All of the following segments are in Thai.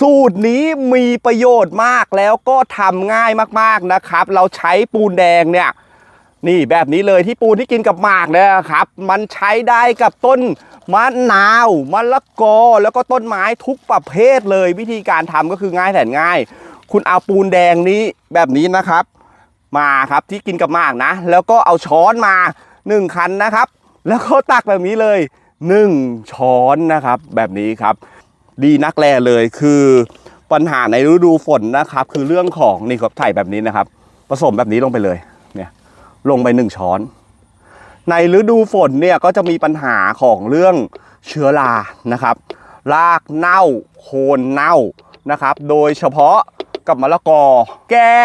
สูตรนี้มีประโยชน์มากแล้วก็ทำง่ายมากๆนะครับ เราใช้ปูนแดงเนี่ยนี่แบบนี้เลยที่ปูนที่กินกับหมากนี่ยครับ มันใช้ได้กับต้นมะนาวมะละกอแล้วก็ต้นไม้ทุกประเภทเลย วิธีการทำก็คือง่ายแสนง่าย คุณเอาปูนแดงนี้แบบนี้นะครับ มาครับที่กินกับหมากนะ แล้วก็เอาช้อนมา 1 คันนะครับ แล้วก็ตักแบบนี้เลย 1 ช้อนนะครับ แบบนี้ครับ ดีนักแลเลยคือปัญหาในฤดูฝนนะครับ คือเรื่องของนี่ครับใส่แบบนี้นะครับ ผสมแบบนี้ลงไปเลยเนี่ยลงไปหนึ่งช้อน ในฤดูฝนเนี่ยก็จะมีปัญหาของเรื่องเชื้อรานะครับรากเน่าโคนเน่านะครับ โดยเฉพาะกับมะละกอแก้อ่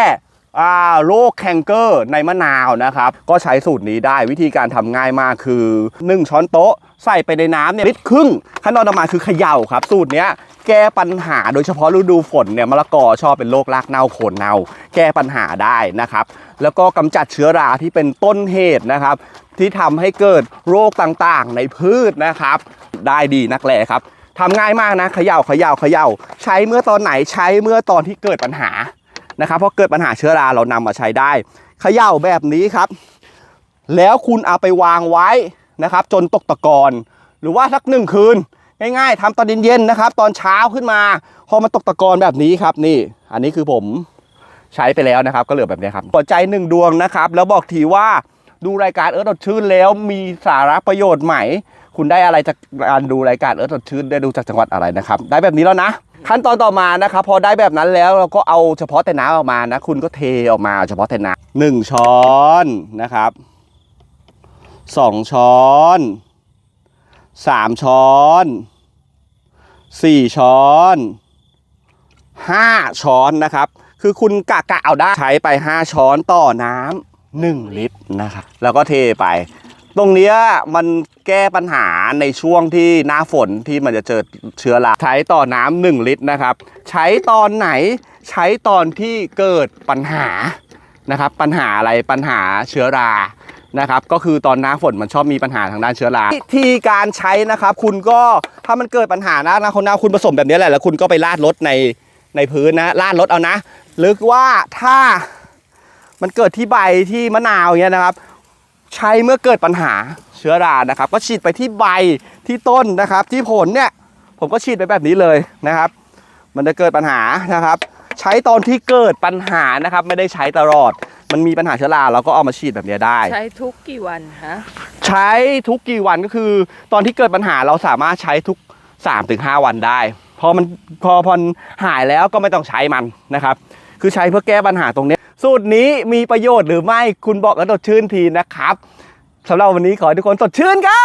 โรคแคนเกอร์ในมะนาวนะครับ ก็ใช้สูตรนี้ได้วิธีการทำง่ายมากคือ 1 ช้อนโต๊ะ ใส่ไปในน้ำเนี่ยลิตรครึ่งขั้นตอนต่อมาคือเขย่าครับ สูตรเนี้ยแก้ปัญหาโดยเฉพาะฤดูฝนเนี่ยมะละกอชอบเป็นโรครากเน่าโคนเน่า แก้ปัญหาได้นะครับ แล้วก็กำจัดเชื้อราที่เป็นต้นเหตุนะครับ ที่ทำให้เกิดโรคต่างๆ ในพืชนะครับ ได้ดีนักแลครับทำง่ายมากนะเขย่าเขย่าเขย่าใช้เมื่อตอนไหนใช้เมื่อตอนที่เกิดปัญหา นะครับเพราะเกิดปัญหาเชื้อราเรานำมาใช้ได้เขย่าแบบนี้ครับ แล้วคุณเอาไปวางไว้นะครับ จนตกตะกอนหรือว่าสักหนึ่งคืน ง่ายๆทำตอนเย็นๆนะครับ ตอนเช้าขึ้นมา พอมันตกตะกอนแบบนี้ครับนี่ อันนี้คือผมใช้ไปแล้วนะครับ ก็เหลือแบบนี้ครับหัวใจหนึ่งดวงนะครับ แล้วบอกทีว่าดูรายการเอิร์ธสดชื่นแล้วมีสาระประโยชน์ใหม่คุณได้อะไรจากการดูรายการเอิร์ธสดชื่นได้ดูจากจังหวัดอะไรนะครับ ได้แบบนี้แล้วนะ ขั้นตอนต่อมานะครับพอได้แบบนั้นแล้วเราก็เอาเฉพาะแต่น้ำออกมานะ คุณก็เทออกมาเฉพาะแต่น้ำหนึ่งช้อนนะครับสองช้อนสามช้อนสี่ช้อนห้าช้อนนะครับ คือคุณกะกะเอาได้ใช้ไป5ช้อนต่อน้ำหนึ่งลิตรนะครับ แล้วก็เทไป ตรงเนี้ยมันแก้ปัญหาในช่วงที่หน้าฝนที่มันจะเจอเชื้อราใช้ต่อน้ำหนึ่งลิตรนะครับ ใช้ตอนไหนใช้ตอนที่เกิดปัญหานะครับ ปัญหาอะไรปัญหาเชื้อรานะครับก็คือตอนหน้าฝนมันชอบมีปัญหาทางด้านเชื้อราวิธีการใช้นะครับ คุณก็ถ้ามันเกิดปัญหานะนะคนหน้าคุณผสมแบบนี้แหละแล้วคุณก็ไปราดรถในในพื้นนะราดรถเอานะหรือว่าถ้ามันเกิดที่ใบที่มะนาวเงี้ยนะครับ ใช้เมื่อเกิดปัญหาเชื้อรานะครับ ก็ฉีดไปที่ใบที่ต้นนะครับ ที่ผลเนี่ยผมก็ฉีดไปแบบนี้เลยนะครับ มันจะเกิดปัญหานะครับ ใช้ตอนที่เกิดปัญหานะครับ ไม่ได้ใช้ตลอด มันมีปัญหาเชื้อราเราก็เอามาฉีดแบบนี้ได้ ใช้ทุกกี่วันฮะใช้ทุกกี่วันก็คือ ตอนที่เกิดปัญหาเราสามารถใช้ทุก 3-5 วันได้พอมันพอพอหายแล้วก็ไม่ต้องใช้มันนะครับ คือใช้เพื่อแก้ปัญหาตรงนี้ สูตรนี้มีประโยชน์หรือไม่คุณบอกกันสดชื่นทีนะครับสำหรับวันนี้ขอให้ทุกคนสดชื่นครับ